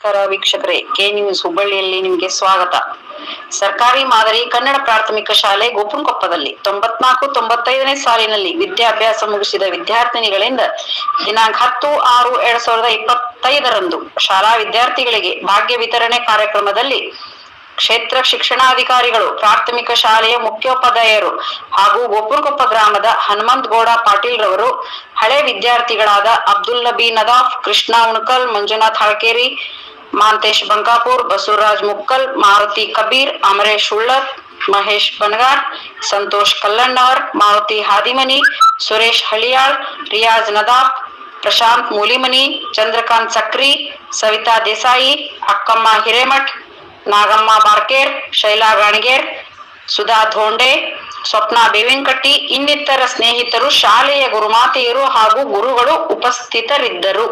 ನಮಸ್ಕಾರ ವೀಕ್ಷಕರೇ, K news ಹುಬ್ಬಳ್ಳಿಯಲ್ಲಿ ನಿಮಗೆ ಸ್ವಾಗತ. ಸರ್ಕಾರಿ ಮಾದರಿ ಕನ್ನಡ ಪ್ರಾಥಮಿಕ ಶಾಲೆ ಗೋಪುನಕೊಪ್ಪದಲ್ಲಿ ತೊಂಬತ್ನಾಲ್ಕು, ತೊಂಬತ್ತೈದನೇ ಸಾಲಿನಲ್ಲಿ ವಿದ್ಯಾಭ್ಯಾಸ ಮುಗಿಸಿದ ವಿದ್ಯಾರ್ಥಿನಿಗಳಿಂದ ದಿನಾಂಕ ಹತ್ತು, ಆರು, ಎರಡ್ ಸಾವಿರದ ಇಪ್ಪತ್ತೈದರಂದು ಶಾಲಾ ವಿದ್ಯಾರ್ಥಿಗಳಿಗೆ ಭಾಗ್ಯ ವಿತರಣೆ ಕಾರ್ಯಕ್ರಮದಲ್ಲಿ ಕ್ಷೇತ್ರ ಶಿಕ್ಷಣಾಧಿಕಾರಿಗಳು, ಪ್ರಾಥಮಿಕ ಶಾಲೆಯ ಮುಖ್ಯೋಪಾಧ್ಯಾಯರು ಹಾಗೂ ಗೋಪುರಕೊಪ್ಪ ಗ್ರಾಮದ ಹನುಮಂತ್ ಗೌಡ ಪಾಟೀಲ್ ರವರು ಹಳೆ ವಿದ್ಯಾರ್ಥಿಗಳಾದ ಅಬ್ದುಲ್ ನಬಿ ನದಾಫ್, ಕೃಷ್ಣ ಉಣಕಲ್, ಮಂಜುನಾಥ್ ಹಾಳ್ಕೇರಿ ಮಾಂತೇಶ್ ಬಂಕಾಪುರ್, ಬಸವರಾಜ್ ಮುಕ್ಕಲ್, ಮಾರುತಿ ಕಬೀರ್, ಅಮರೇಶ್ ಉಳ್ಳರ್ ಮಹೇಶ್ ಬನಗಾರ್, ಸಂತೋಷ್ ಕಲ್ಲಣ್ಣವರ್ ಮಾರುತಿ ಹಾದಿಮನಿ, ಸುರೇಶ್ ಹಳಿಯಾಳ್, ರಿಯಾಜ್ ನದಾಫ್, ಪ್ರಶಾಂತ್ ಮೂಲಿಮನಿ, ಚಂದ್ರಕಾಂತ್ ಸಕ್ರಿ, ಸವಿತಾ ದೇಸಾಯಿ, ಅಕ್ಕಮ್ಮ ಹಿರೇಮಠ್, ನಾಗಮ್ಮ ಬಾರ್ಕೇರ್, ಶೈಲಾ ಗಾಣಿಗೇರ್ ಸುಧಾ ಧೋಂಡೆ, ಸ್ವಪ್ನ ಬೇವಿನಕಟ್ಟಿ, ಇನ್ನಿತರ ಸ್ನೇಹಿತರು, ಶಾಲೆಯ ಗುರುಮಾತೆಯರು ಹಾಗೂ ಗುರುಗಳು ಉಪಸ್ಥಿತರಿದ್ದರು.